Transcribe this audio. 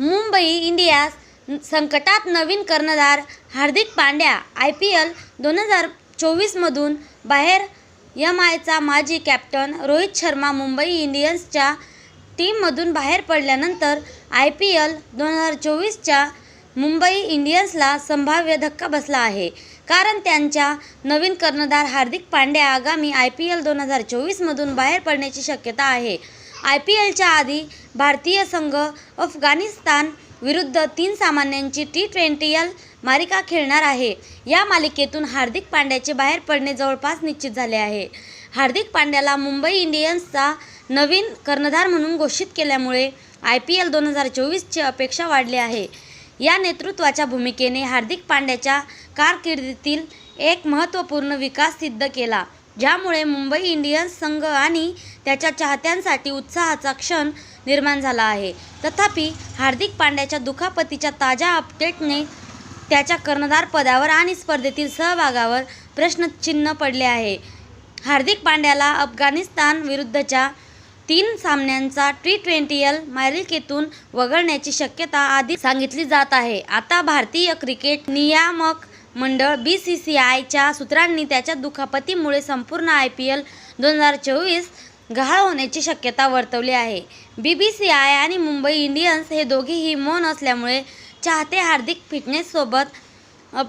Mumbai India's संकटात नवीन कर्णधार Hardik Pandya I P L दोन हजार चोवीसमधून बाहेर यम आयचा माजी कॅप्टन रोहित शर्मा मुंबई इंडियन्सच्या टीममधून बाहेर पडल्यानंतर आय पी एल दोन हजार चोवीसच्या मुंबई इंडियन्सला संभाव्य धक्का बसला आहे. कारण त्यांच्या नवीन कर्णधार हार्दिक पांड्या आगामी आय पी एल दोन हजार चोवीसमधून बाहेर पडण्याची शक्यता आहे. आय पी एलच्या आधी भारतीय संघ अफगाणिस्तान विरुद्ध तीन सामन्यांची टी ट्वेंटी एल मालिका खेळणार आहे. या मालिकेतून हार्दिक पांड्याचे बाहेर पडणे जवळपास निश्चित झाले आहे. हार्दिक पांड्याला मुंबई इंडियन्सचा नवीन कर्णधार म्हणून घोषित केल्यामुळे आय पी एल दोन हजार चोवीसची अपेक्षा वाढली आहे. या नेतृत्वाच्या भूमिकेने हार्दिक पांड्याच्या कारकिर्दीतील एक महत्त्वपूर्ण विकास सिद्ध केला. ज्यामुळे मुंबई इंडियन्स संघ आणि त्याच्या चाहत्यांसाठी उत्साहाचा क्षण निर्माण झाला आहे. तथापि हार्दिक पांड्याच्या दुखापतीच्या ताज्या अपडेटने त्याच्या कर्णधार पदावर आणि स्पर्धेतील सहभागावर प्रश्नचिन्ह पडले आहे. हार्दिक पांड्याला अफगाणिस्तान विरुद्धच्या तीन सामन्यांचा टी ट्वेंटी एल मालिकेतून वगळण्याची शक्यता आधी सांगितली जात आहे. आता भारतीय क्रिकेट नियामक मंडळ बी सी सी आयच्या सूत्रांनी त्याच्या दुखापतीमुळे संपूर्ण आय पी एल दोन हजार चोवीस गहाळ होण्याची शक्यता वर्तवली आहे. बी बी सी आय आणि मुंबई इंडियन्स हे दोघेही मौन असल्यामुळे चाहते हार्दिक फिटनेससोबत